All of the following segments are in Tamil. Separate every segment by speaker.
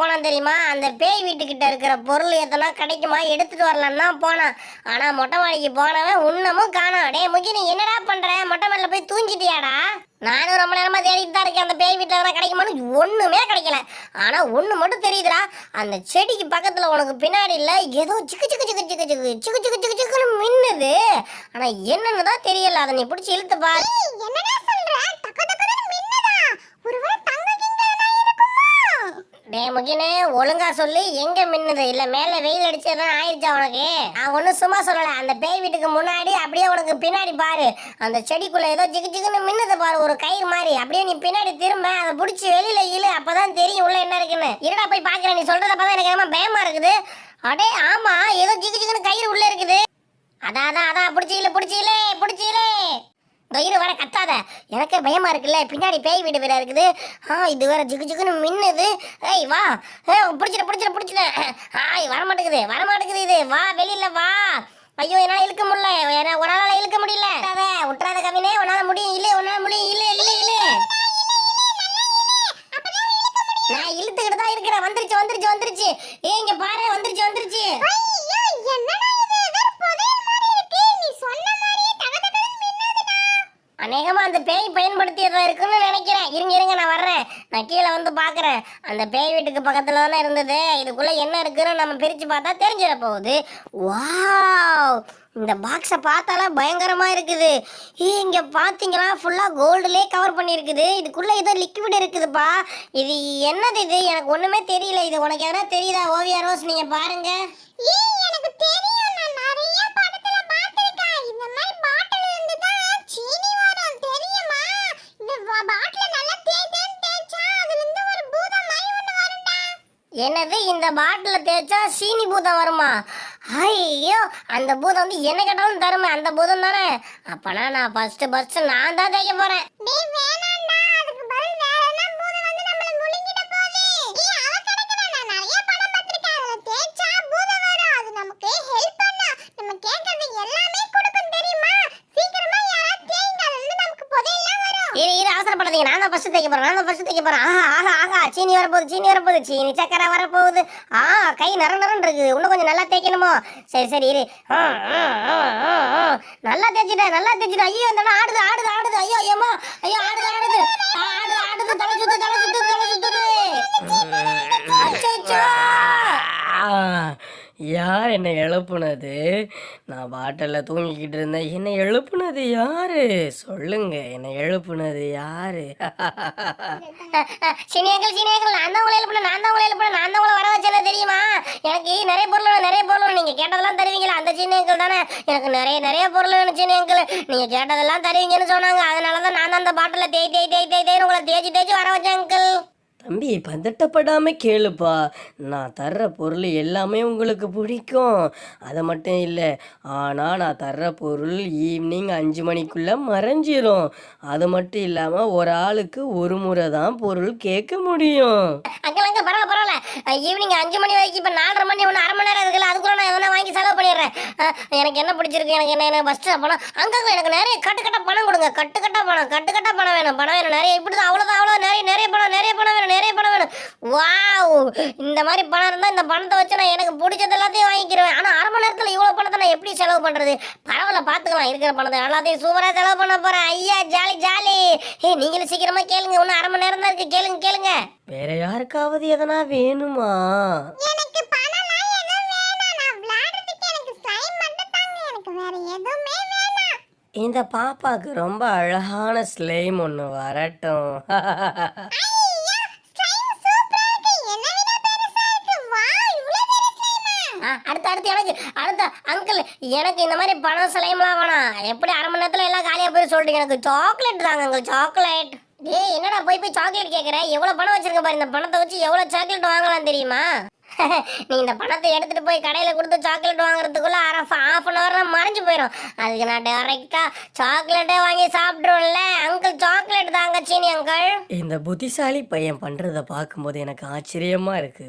Speaker 1: போனான் தெரியுமா? அந்த பேய் வீட்டுக்கிட்ட இருக்கிற பொருள் எதனா கிடைக்குமா எடுத்துட்டு வரலான்னு தான் போனான். ஆனா மொட்டை மாடிக்கு போனவன் உன்னமும் காணோம். டே முக்கி நீ என்னடா பண்ற? மொட்டை மாடியில் போய் தூங்கிட்டியாடா? நானும் ரொம்ப நேரமா தேடிட்டு தான் இருக்கேன். அந்த பேய் வீட்டில் எதனா கிடைக்குமான்னு ஒண்ணுமே கிடைக்கல. ஆனா ஒண்ணு மட்டும் தெரியுதுடா. அந்த செடிக்கு பக்கத்துல உனக்கு பின்னாடி இல்ல ஏதோ சிக்கு சிக்கு சிக்கு சிக்கு சிக்கு சிக்கு சிக்கு சிக்கு சிக்குன்னு மின்னுது. ஆனா என்னன்னு தான் தெரியல. அதை நீ பிடிச்சி இழுத்து பாரு
Speaker 2: என்னடா சொல்ற டக்கு டக்குன்னு மின்னதா ஒருவேளை தங்க கிங்க எதனா இருக்குமா
Speaker 1: டே முகினே ஒழுங்கா சொல்லி எங்க மின்னுது? இல்ல மேல வெயில் அடிச்சதான் ஆயிடுச்சா உனக்கு? நான் ஒன்றும் சும்மா சொல்லல. அந்த பேய் வீட்டுக்கு முன்னாடி அப்படியே உனக்கு பின்னாடி பாரு. அந்த செடிக்குள்ள ஏதோ ஜிகு ஜிகுன்னு மின்னுது பாரு ஒரு கயிறு மாதிரி. அப்படியே நீ பின்னாடி திரும்ப அதை பிடிச்சி வெளியில இழு அப்பதான் தெரியும் உள்ள என்ன இருக்குன்னு. இருடா போய் பாக்குறேன் நீ சொல்றத பார்த்தா எனக்கு என்னமோ பயமா இருக்குது. அடே ஆமா ஏதோ ஜிகு ஜிகுன்னு கயிறு உள்ள இருக்குது. அதான் அதான் அதான் பிடிச்சிக்கல பிடிச்சிக்கலே பிடிச்சிக்கலே தயிர் வர கத்தாத. எனக்கு பயமா இருக்குல்ல. பின்னாடி பேய் வீடு வேற இருக்குது. ஆ இது வேற ஜிகு ஜிகுன்னு மின்னுது. ஏய் வா. ஏய் பிடிச்சிட பிடிச்சிட பிடிச்சிட ஆய் வர மாட்டேங்குது வர மாட்டேங்குது இது. வா வெளியில வா. ஐயோ என்னால இழுக்க முடியல. என்ன உன்னால இழுக்க முடியல. விட்றாத, கவினே. உன்னால முடியும். இல்லை உன்னால முடியும். இல்லை இல்லை இல்லை நான் இழுத்துக்கிட்டு தான் இருக்கிறேன். வந்துருச்சு வந்துருச்சு வந்துருச்சு. ஏய் இங்க பாரு வந்துருச்சு வந்துருச்சு
Speaker 2: ஐயோ என்னடா இது ஏதோ புதையல் மாதிரி இருக்கு நீ சொன்ன மாதிரியே தக தகன்னு மின்னதுடா
Speaker 1: அநேகமா அந்த பேய் பயன்படுத்தியதாக இருக்குன்னு நினைக்கிறேன். இருங்க இருங்க நான் வர்றேன். நான் கீழே வந்து பார்க்குறேன். அந்த பேய் வீட்டுக்கு பக்கத்தில் தானே இருந்தது. இதுக்குள்ளே என்ன இருக்குன்னு நம்ம பிரித்து பார்த்தா தெரிஞ்சிட போகுது. வாவ்! இந்த பாக்ஸை பார்த்தாலே பயங்கரமாக இருக்குது. இங்கே இங்க ஃபுல்லாக கோல்டுலே கவர் பண்ணியிருக்குது. இதுக்குள்ளே ஏதோ லிக்விட் இருக்குதுப்பா. இது என்னது இது? எனக்கு ஒன்றுமே தெரியல. இது உனக்கு எதனா தெரியுதா? ஓவியா ரோஸ் நீங்கள்
Speaker 2: பாருங்கள் எனக்கு தெரியும். நான் நிறைய படத்துல பார்த்திருக்கேன் இந்த மாதிரி பாட்டில் இருந்து தான் சீனி வரும் தெரியுமா இந்த பாட்டில் நல்லா தேய் தேய்ன்னு தேய்ச்சா அதுல இருந்து ஒரு பூதம் மாதிரி ஒண்ணு வரும்டா
Speaker 1: என்னது இந்த பாட்டில் தேய்ச்சா சீனி பூதம் வருமா? ஐயோ அந்த பூதம் வந்து என்ன கேட்டாலும் தருமே அந்த பூதம் தானே? அப்பனா நான் ஃபர்ஸ்ட் ஃபர்ஸ்ட் நான் தான் தேய்க்க போறேன்
Speaker 2: டேய் வேணாம்டா அதுக்கு பதில் வேற என்ன பூதம் வந்து நம்மள முழுங்கிட போகுது ஏய் அவ கிடைக்கல நான் நிறைய படம் பார்த்திருக்கேன் அதுல தேய்ச்சா பூதம் வரும் அது நமக்கு ஹெல்ப் பண்ணும் நம்ம கேக்குறது எல்லாமே கொடுக்கும் தெரியுமா சீக்கிரமா யாராவது தேய்ங்க அதுல இருந்து நமக்கு புதையெல்லாம் வரும்
Speaker 1: இரு இரு அவசரப்படாதீங்க நான் தான் ஃபர்ஸ்ட் தைக்க போறேன். நான் தான் ஃபர்ஸ்ட் தைக்க போறேன். ஆஹா ஆஹா ஆஹா சீனி வரப்போகுது சீனி வரப்போகுது. சீனி சக்கரை வரப்போகுது. ஆ கை நர நரன் இருக்குது. இன்னும் கொஞ்சம் நல்லா தேய்க்கணுமோ? சரி சரி இரு. நல்லா தேய்ச்சிட்டேன் நல்லா தேய்ச்சிட்டேன் ஐயோ இந்த ஆடுது ஆடுது ஆடுது. ஐயோ ஏமா ஐயோ ஆடுது ஆடுது. ஆடுது ஆடுது. தலை சுத்து தலை சுத்து தலை சுத்துது.
Speaker 3: யார் என்னை எழுப்புனது? நான் பாட்டில் தூங்கிக்கிட்டு இருந்தேன். என்னை எழுப்புனது யாரு? சொல்லுங்க என்னை எழுப்புனது யாரு?
Speaker 1: சினியாக்கள் சினியாக்கள் நான் தான் உங்களை எழுப்பினேன் நான் தான் உங்களை எழுப்பினேன் நான் தான் உங்களை வர வச்சேன் தெரியுமா? எனக்கு நிறைய பொருள் நிறைய பொருள் நீங்கள் கேட்டதெல்லாம் தருவீங்களா அந்த சின்னங்கள் தானே? எனக்கு நிறைய நிறைய பொருள் வேணும் சினியாக்கள் நீங்கள் கேட்டதெல்லாம் தருவீங்கன்னு சொன்னாங்க. அதனால தான் நான் தான் அந்த பாட்டில் தேய் தேய் தேய் தேய் உங்களை தேய்ச்சி தேய்ச்சி வர வச்சேன்
Speaker 3: தம்பி பதட்டப்படாம கேளுப்பா. நான் தர்ற பொருள் எல்லாமே உங்களுக்கு பிடிக்கும். அது மட்டும் இல்லை ஆனால் நான் தர்ற பொருள் ஈவினிங் அஞ்சு மணிக்குள்ளே மறைஞ்சிரும். அது மட்டும் இல்லாமல் ஒரு ஆளுக்கு ஒரு முறை தான் பொருள் கேட்க முடியும்.
Speaker 1: அங்கிள் பரவாயில்ல பரவாயில்ல. ஈவினிங் அஞ்சு மணி வரைக்கும் இப்போ நாலரை மணி ஒன்று அரை மணி நேரம் இருக்குல்ல அதுக்குள்ள நான் எதனா வாங்கி செலவு பண்ணிடுறேன். எனக்கு என்ன பிடிச்சிருக்கு எனக்கு என்ன ஃபஸ்ட்டு பணம் அங்கே எனக்கு நிறைய கட்டு கட்ட பணம் கொடுங்க. கட்டு கட்ட பணம் கட்டு கட்ட பணம் வேணும். பணம் வேணும் நிறைய. இப்படி தான் அவ்வளோதான் அவ்வளோ நிறைய நிறைய பணம் நிறைய பணம் வேணும் நிறைய பணம் வேணும் வாவ் இந்த மாதிரி பணம் இருந்தால் இந்த பணத்தை வச்சு நான் எனக்கு பிடிச்சது எல்லாத்தையும் வாங்கிக்கிறேன் ஆனால் அரை மணி நேரத்தில் இவ்வளோ பணத்தை நான் எப்படி செலவு பண்ணுறது பரவாயில்ல பார்த்துக்கலாம் இருக்கிற பணத்தை எல்லாத்தையும் சூப்பராக செலவு பண்ண போகிறேன் ஐயா ஜாலி ஜாலி. ஏய் நீங்களும் சீக்கிரமாக கேளுங்க. இன்னும் அரை மணி நேரம் தான் இருக்கு. கேளுங்க கேளுங்க.
Speaker 3: வேற யாருக்காவது எதனா வேணுமா?
Speaker 2: எனக்கு பணம்லாம் எதுவும் வேணாம். நான் விளையாடுறதுக்கு எனக்கு ஸ்லைம் மட்டும் தாங்க. எனக்கு வேற எதுவுமே வேணாம்.
Speaker 3: இந்த பாப்பாக்கு ரொம்ப அழகான ஸ்லைம் ஒன்று வரட்டும்
Speaker 2: ஐயா ஸ்லைம் சூப்பரா இருக்கு என்ன விட பெருசா இருக்கு வாவ் இவ்ளோ பெரிய ஸ்லைமா
Speaker 1: ஆ, அடுத்த அங்கிள் எனக்கு இந்த மாதிரி பணம் சிலையம்லாம் வேணாம். எப்படி அரை மணி நேரத்தில் எல்லாம் காலியாக போய் சொல்லிட்டு எனக்கு. சாக்லேட் தாங்க அங்கிள் சாக்லேட் ஏய் என்னடா போய் போய் சாக்லேட் கேட்குற எவ்வளோ பணம் வச்சிருக்க பாரு இந்த பணத்தை வச்சு எவ்வளோ சாக்லேட் வாங்கலாம் தெரியுமா? நீ இந்த பணத்தை எடுத்துட்டு போய் கடையில் கொடுத்து சாக்லேட் வாங்குறதுக்குள்ள அரை ஹாஃப் அன் ஹவரில் மறைஞ்சு போயிடும் அதுக்கு நான் டேரெக்டாக சாக்லேட்டே வாங்கி சாப்பிட்ருவோம்ல அங்கிள் சாக்லேட் தாங்க சீனி அங்கிள்
Speaker 3: இந்த புத்திசாலி பையன் பண்ணுறதை பார்க்கும்போது எனக்கு ஆச்சரியமா இருக்கு.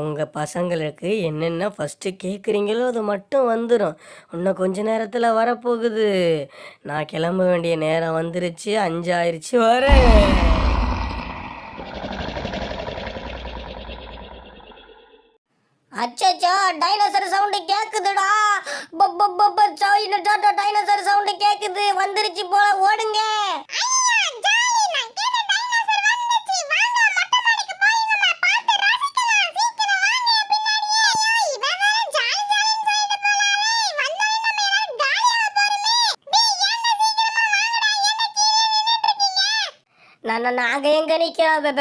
Speaker 3: உங்கள் பசங்களுக்கு என்னென்ன ஃபஸ்ட்டு கேட்குறீங்களோ அது மட்டும் வந்துடும் இன்னும் கொஞ்ச நேரத்தில் வரப்போகுது. நான் கிளம்ப வேண்டிய நேரம் வந்துருச்சு. அஞ்சாயிருச்சு. வரேன்.
Speaker 1: அச்சச்சோ டைனோசர் சவுண்டு கேக்குதுடா. டைனோசர் சவுண்டு கேக்குது. வந்துருச்சு போல ஓடுங்க
Speaker 2: ஐயா ஜாலி நான் கேட்ட டைனோசர் வந்துச்சு வாங்க மொட்டை மாடிக்கு போய் நம்ம பார்த்து ரசிக்கலாம் சீக்கிரம் வாங்க பின்னாடியே ஐயோ இவன் வேற ஜாலி ஜாலின்னு சொல்லிட்டு போறாரே வந்தோடனே நம்ம எல்லாரும் காலியாக போறோமே டேய் ஏன்டா சீக்கிரமா வாங்கடா என்ன கீழே நின்னுட்டு இருக்கீங்க
Speaker 1: நான் நாங்கள் எங்கே எங்க நிக்கிறோம்? ப-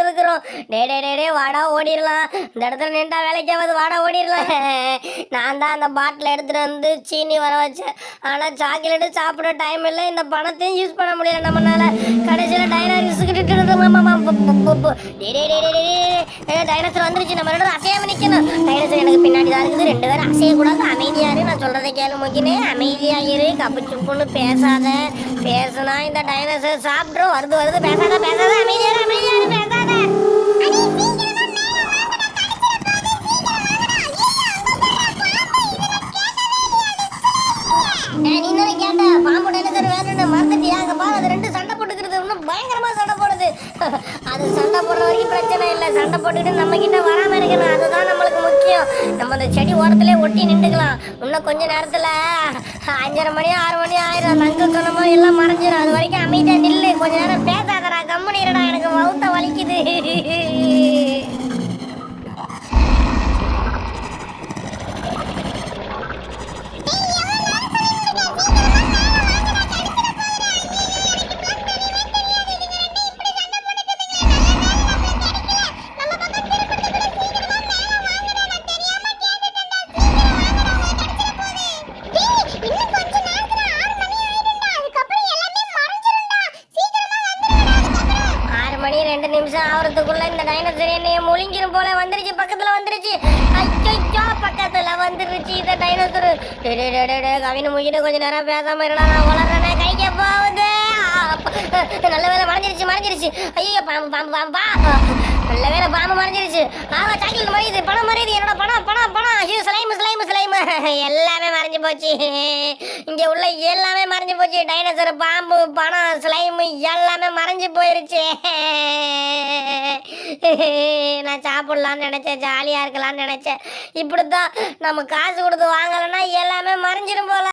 Speaker 1: இருக்கிறோம். டே டே டே டே வாடா ஓடிடலாம். இந்த இடத்துல நின்றா வேலைக்காவது வாடா ஓடிடலாம். நான் தான் அந்த பாட்டில் எடுத்துகிட்டு வந்து சீனி வர வச்சேன். ஆனால் சாக்லேட்டு சாப்பிட டைம் இல்லை. இந்த பணத்தையும் யூஸ் பண்ண முடியல நம்மளால கடைசியில் டைனோசர் வந்துருச்சு. நம்ம ரெண்டு அசையாம நிக்கணும். டைனோசர் எனக்கு பின்னாடி தான் இருக்குது. ரெண்டு பேரும் அசையக்கூடாது கூடாது. இரு. நான் சொல்றதை கேளு முக்கினே அமைதியா இரு. கப்பு சுப்புன்னு பேசாத. பேசுனா இந்த டைனோசர் சாப்பிட்றோம் வருது வருது. பேசாத பேசாத. அமைதியா அமைதியா பேசாத.
Speaker 2: பாரு பாம்பு
Speaker 1: டைனோசர் வேணும்னு மறந்துட்டியா? அங்க பாரு அது ரெண்டு சண்டை போட்டுக்கிறது இன்னும் பயங்கரமா சண்டை போடுது அது சண்டை போடுற வரைக்கும் பிரச்சனை இல்லை. சண்டை போட்டுக்கிட்டு நம்ம கிட்ட வராம இருக்கணும். அதுதான் நம்மளுக்கு முக்கியம். நம்ம அந்த செடி ஓரத்துலேயே ஒட்டி நின்றுக்கலாம். இன்னும் கொஞ்ச நேரத்துல அஞ்சரை மணி ஆறு மணி ஆயிரும். தங்க கணமோ எல்லாம் மறைஞ்சிடும் அது வரைக்கும் அமைதியா நில்லு. கொஞ்ச நேரம் பேசாதடா. கம்முனு எனக்கு வௌத்த வலிக்குது. வந்துருச்சு இந்த டைனோசர் டே கவின முகிட்டு கொஞ்ச நேரம் பேசாம இருடா நான் வளர்றேனே கைக்க போகுது நல்ல வேலை மறைஞ்சிருச்சு மறைஞ்சிருச்சு. ஐயோ பாம்பு பாம்பு பாம்பா நல்ல வேலை பாம்பு மறைஞ்சிருச்சு. ஆமா சாக்லேட் மறையுது பணம் மறையுது என்னோட பணம் பணம் பணம். ஐயோ ஸ்லைம் ஸ்லைம் ஸ்லைம் எல்லாமே மறைஞ்சு போச்சு. இங்க உள்ள எல்லாமே மறைஞ்சு போச்சு. டைனோசர் பாம்பு பணம் ஸ்லைம் எல்லாமே மறைஞ்சு போயிருச்சு. நான் சாப்பிடலாம்னு நினைச்சேன் ஜாலியா இருக்கலாம்னு நினைச்சேன். இப்படித்தான் நம்ம காசு கொடுத்து வாங்கலைன்னா எல்லாமே மறைஞ்சிடும் போல.